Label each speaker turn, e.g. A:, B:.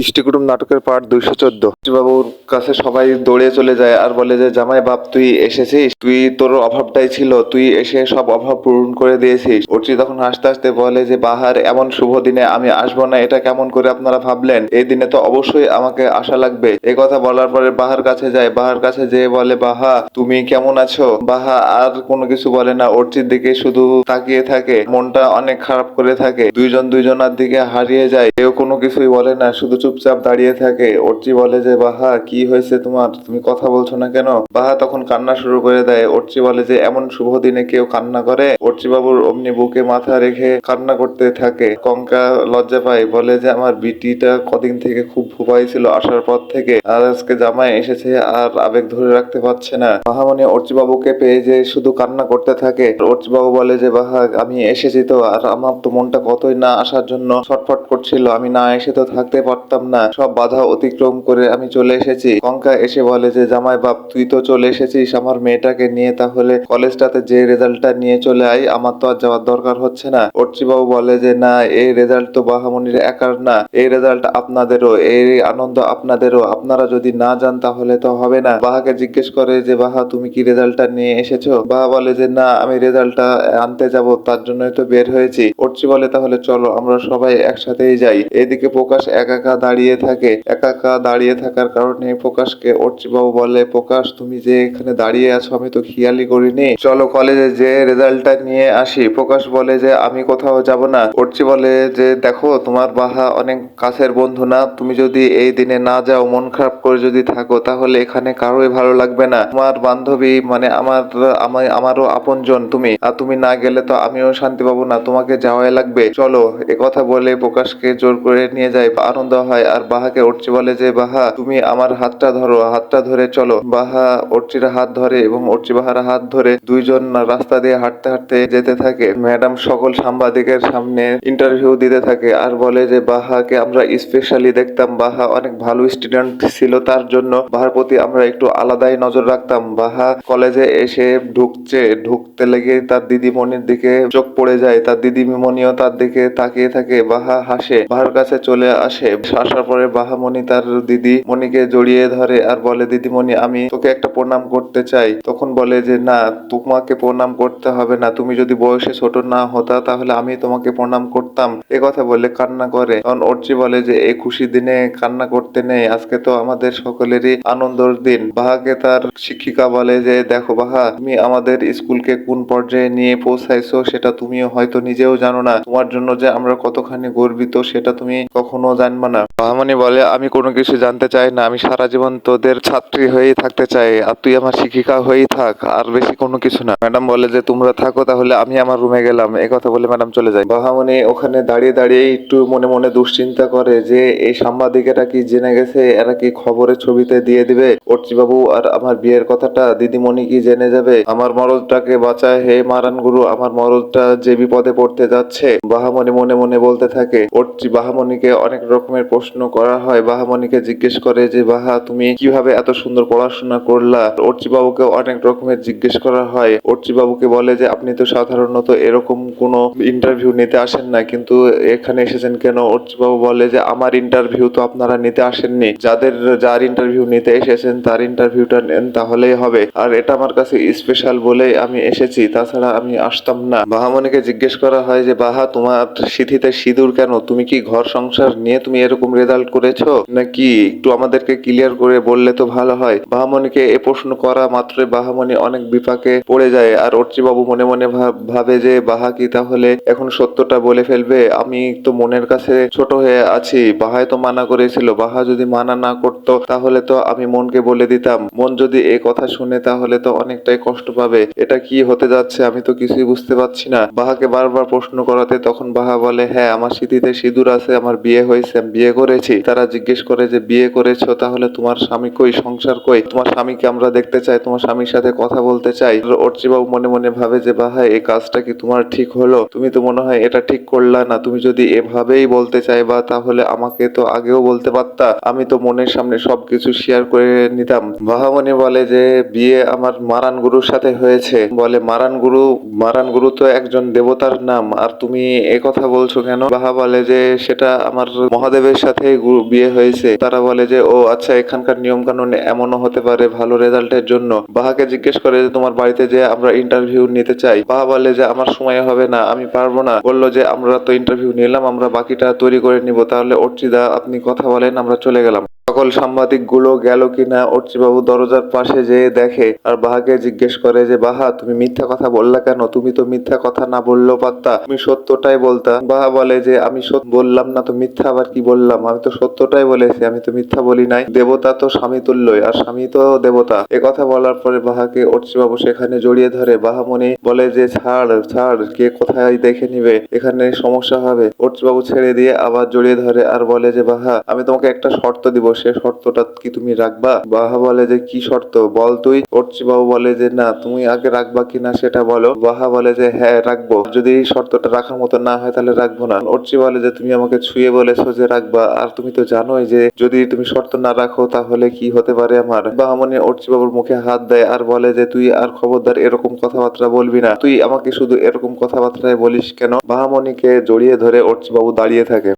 A: ইষ্টিকুটুম নাটকের পার্ট দুইশো চোদ্দ। বাবুর কাছে সবাই দৌড়ে চলে যায় আর বলে যে, জামাই বাপ, তুই এসেছিস? তুই তোর অভাবটাই ছিল। তুই এসে সব অভাব পূরণ করে দিয়েছিস। অর্চি তখন হাসতে হাসতে বলে যে, বাহার, এমন শুভ দিনে আমি আসব না। এটা কেমন করে আপনারা ভাবলেন? এই দিনে তো অবশ্যই আমাকে আশা লাগবে। এই কথা বলার পরে বাহার কাছে যায়। বাহার কাছে যেয়ে বলে, বাহা, তুমি কেমন আছো? বাহা আর কোনো কিছু বলে না। অর্চির দিকে শুধু তাকিয়ে থাকে। মনটা অনেক খারাপ করে থাকে। দুইজন দুইজনের দিকে হারিয়ে যায়। কেউ কোনো কিছুই বলে না। শুধু চুপচাপ দাঁড়িয়ে থাকে। অর্চি বলে যে, বাহা, কি হয়েছে তোমার? তুমি কথা বলছো না কেন? বাহা তখন কান্না শুরু করে দেয়। অর্চি বলে যে, এমন শুভ দিনে কেউ কান্না করে? অর্চি বাবুর অমনি বুকে মাথা রেখে কান্না করতে থাকে। কঙ্কা লজ্জা পায়। বলে যে, আমার বিটিটা কদিন থেকে খুব ভুপাই ছিল আসার পর থেকে। আর আজকে জামাই এসেছে আর আবেগ ধরে রাখতে পারছে না। বাহামণি অর্চি বাবুকে পেয়ে যে শুধু কান্না করতে থাকে। অর্চি বাবু বলে যে, বাহা, আমি এসেছি তো, আর আমার তো মনটা কতই না আসার জন্য ছটফট করছিল। আমি না এসে তো থাকতে পারতাম না। সব বাধা অতিক্রম করে আমি চলে এসেছি। কঙ্কা এসে বলে যে, জামাই বাপ, তুই তো চলে এসেছিস আমার মেয়েটাকে নিয়ে, তাহলে কলেজটাতে যে রেজাল্টটা নিয়ে চলে আই আমার তো আর যাওয়ার দরকার হচ্ছে না। অর্চি বাবু বলে যে, না, এই রেজাল্ট তো বাহামনির একার না। এই রেজাল্ট আপনাদেরও, এই আনন্দ আপনাদেরও। আপনারা যদি না যান, তাহলে তো হবে না। বাহাকে জিজ্ঞেস করে যে, বাহা, তুমি কি রেজাল্টটা নিয়ে এসেছ? বাহা বলে যে, না, আমি রেজাল্টটা আনতে যাব, তার জন্যই তো বের হয়েছি। অর্চি বলে, তাহলে চলো, আমরা সবাই একসাথেই যাই। এদিকে প্রকাশ একা একা দাঁড়িয়ে থাকে একা একা দাঁড়িয়ে থাকার কারণে প্রকাশকে অর্চি বাবু বলে, প্রকাশ, তুমি যে এখানে দাঁড়িয়ে আছো, আমি তো খেয়ালই করিনি। চলো কলেজে যে রেজাল্টটা নিয়ে আসি। প্রকাশ বলে যে, আমি কোথাও যাব না। অর্চি বলে যে, দেখো, তোমার বাহা অনেক কাছের বন্ধু না। তুমি যদি এই দিনে না যাও, মন খারাপ করে যদি থাকো, তাহলে এখানে কারোই ভালো লাগবে না। তোমার বান্ধবী মানে আমার আমার আমারও আপনজন তুমি। আর তুমি না গেলে তো আমিও শান্তি পাবো না। তোমাকে যাওয়াই লাগবে। চলো কথা বলে প্রকাশকে জোর করে নিয়ে যায়। আনন্দ হয় আর বাহাকে অর্চি বলে যে, বাহা, তুমি আমার হাতটা ধরো, হাতটা ধরে চলো। বাহা অর্চির হাত ধরে এবং অর্চি বাহার হাত ধরে দুইজন রাস্তা দিয়ে হাঁটতে হাঁটতে যেতে থাকে। ম্যাডাম সকল সাংবাদিকের সামনে ইন্টারভিউ দিতে থাকে আর বলে যে, বাহাকে আমরা স্পেশালি দেখতাম। বাহা অনেক ভালো স্টুডেন্ট ছিল, তার জন্য বাহার প্রতি আমরা একটু আলাদাই নজর রাখতাম। বাহা কলেজে এসে ঢুকছে, ঢুকতে লেগে তার দিদিমণির দিকে চোখ পড়ে যায়। তার দিদিমণিও তার দিকে তাকিয়ে থাকে। বাহা হাসে, বাহার কাছে চলে আসে। আসার পরে বাহামণি তার দিদি মণিকে জড়িয়ে ধরে আর বলে, দিদিমণি, আমি তোকে একটা প্রণাম করতে চাই। তখন বলে যে, না, তোমাকে প্রণাম করতে হবে না। তুমি যদি বয়সে ছোট না হতা তাহলে আমি তোমাকে প্রণাম করতাম। এ কথা বলে কান্না করে। তখন অর্চি বলে যে এই খুশি দিনে কান্না করতে নেই। আজকে তো আমাদের সকলেরই আনন্দর দিন। বাহাকে তার শিক্ষিকা বলে যে, দেখো বাহা, তুমি আমাদের স্কুলকে কোন পর্যায়ে নিয়ে পৌঁছাইছো সেটা তুমিও হয়তো নিজেও জানো না। তোমার জন্য যে আমরা কতখানি গর্বিত সেটা তুমি কখনো জানবে না। বাহামণি বলে, আমি কোনো কিছু জানতে চাই না, আমি সারা জীবন তোদের ছাত্রী হয়েই থাকতে চাই, আর তুই আমার শিক্ষিকা হয়েই থাক, আর বেশি কোনো কিছু না। ম্যাডাম বলে যে, তোমরা থাকো, তাহলে আমি আমার রুমে গেলাম। এই কথা বলে ম্যাডাম চলে যায়। বাহামণি ওখানে দাঁড়িয়ে দাঁড়িয়ে একটু মনে মনে দুশ্চিন্তা করে যে, এই সাংবাদিকেরা কি জেনে গেছে? এরা কি খবরের ছবিতে দিয়ে দিবে? বাবু আর আমার বিয়ের কথাটা দিদিমণি কি জেনে যাবে? আমার মরদটাকে বাঁচায় হে মারান গুরু, আমার মরদটা যে বিপদে পড়তে যাচ্ছে বাহামণি মনে মনে বলতে থাকে। অর্চি বাহামণিকে অনেক রকমের প্রশ্ন করা হয় বাহামণিকে জিজ্ঞেস করে যে, বাহা, তুমি কীভাবে এত সুন্দর পড়াশোনা করলা? অর্চি বাবুকে অনেক রকমের জিজ্ঞেস করা হয়। অর্চি বাবুকে বলে যে, আপনি তো সাধারণত এরকম কোনো ইন্টারভিউ নিতে আসেন না, কিন্তু এখানে এসেছেন কেন? অর্চি বাবু বলে যে, আমার ইন্টারভিউ তো আপনারা নিতে আসেননি। যাদের, যার ইন্টারভিউ নিতে এসেছেন, তার ইন্টারভিউটা নেন, তাহলেই হবে। আর এটা আমার কাছে স্পেশাল বলেই আমি এসেছি, তাছাড়া আমি আসতাম না। বাহামণিকে জিজ্ঞেস করা হয় যে, বাহা, তোমার সিথিতে সিঁদুর কেন? তুমি কি ঘর সংসার নিয়ে তুমি এরকম রেজাল্ট করেছ? নাকি একটু আমাদেরকে ক্লিয়ার করে বললে তো ভালো হয়? বাহামণিকে এ প্রশ্ন করা মাত্রই বাহামণি অনেক বিপাকে পড়ে যায়। আর অর্চি বাবু মনে মনে ভাবে যে, বাহা কি তাহলে এখন সত্যটা বলে ফেলবে? আমি তো মনের কাছে ছোট হয়ে আছি। বাহাই তো মানা করেছিল। বাহা যদি মানা না করতো, তাহলে তো আমি মনকে বলে দিতাম। মন যদি এ কথা শুনে, তাহলে তো অনেকটাই কষ্ট পাবে। এটা কি হতে যাচ্ছে? আমি তো কিছুই বুঝতে পারছি না। বাহাকে বারবার প্রশ্ন করাতে তখন বাহা বলে হ্যাঁ আমার স্মৃতিতে সিঁদুর আছে, আমার বিয়ে হয়েছে, বিয়ে করেছি, তারা জিজ্ঞেস করে যে, বিয়ে করেছ, তাহলে তোমার স্বামী কই, সংসার কই? তোমার স্বামীকে আমরা দেখতে চাই, তোমার স্বামীর সাথে কথা বলতে চাই। অর্চি বাবু মনে মনে ভাবে যে, বাহা, এই কাজটা কি তোমার ঠিক হলো? তুমি তো মনে হয় এটা ঠিক করলা না। তুমি যদি এভাবেই বলতে চাইবা, তাহলে আমাকে তো আগেও বলতে পারতা। আমি তো মনের সামনে সবকিছু শেয়ার করে নিতাম। বাহামণি বলে যে, বিয়ে আমার মারান গুরুর সাথে হয়েছে। বলে, মারান গুরু মারান গুরু তো একজন দেবতার নাম, আর তুমি এ কথা বলছো কেন? বাহা বলে যে, সেটা আমার মহাদেবের সাথে বিয়ে হয়েছে। তারা বলে যে, ও আচ্ছা এখানকার নিয়ম কানুন এমনও হতে পারে ভালো রেজাল্টের জন্য। বাহাকে জিজ্ঞেস করে যে, তোমার বাড়িতে যে আমরা ইন্টারভিউ নিতে চাই? বাহা বলে যে, আমার সময় হবে না, আমি পারব না। বলল যে, আমরা তো ইন্টারভিউ নিলাম, আমরা বাকিটা তৈরি করে নিব। তাহলে অর্চিদা, আপনি কথা বলেন, আমরা চলে গেলাম। সকল সাংবাদিকগুলো গেল কিনা বাবু দরজার পাশে যেয়ে দেখে আর বাহাকে জিজ্ঞেস করে যে, বাহা, তুমি মিথ্যা কথা বললা কেন? তুমি তো মিথ্যা কথা না বললেও পারতা। তুমি সত্যটাই বলতা। বাহা বলে যে, আমি সত্য বললাম না তো মিথ্যা, আবার কি বললাম? আমি তো সত্যটাই বলেছি, আমি তো মিথ্যা বলি নাই। দেবতা তো স্বামী তুল্যই, আর স্বামী তো দেবতা। এ কথা বলার পরে বাহাকে বাবু সেখানে জড়িয়ে ধরে। বাহামণি বলে যে, ছাড় ছাড়, কে কোথায় দেখে নিবে? এখানে সমস্যা হবে। বাবু ছেড়ে দিয়ে আবার জড়িয়ে ধরে আর বলে যে, বাহা, আমি তোমাকে একটা শর্ত দিব সে শর্তটা কি তুমি রাখবা? বাহা বলে যে কি শর্ত? বল তুই। অর্চি বাবু বলে যে না, তুমি আগে রাখবা কিনা সেটা বলো। বাহা বলে যে হ্যাঁ রাখব। যদি এই শর্তটা রাখার মতো না হয় তাহলে রাখব না। অর্চি বলে যে তুমি আমাকে ছুঁয়ে বলেছ যে রাখবা, আর তুমি তো জানোই যে যদি তুমি শর্ত না রাখো তাহলে কি হতে পারে আমার? বাহামণি অর্চি বাবুর মুখে হাত দেয় আর বলে যে তুই আর খবরদার এরকম কথাবার্তা বলবি না। তুই আমাকে শুধু এরকম কথাবার্তায় বলিস কেন? বাহামণিকে জড়িয়ে ধরে অর্চি বাবু দাঁড়িয়ে থাকে।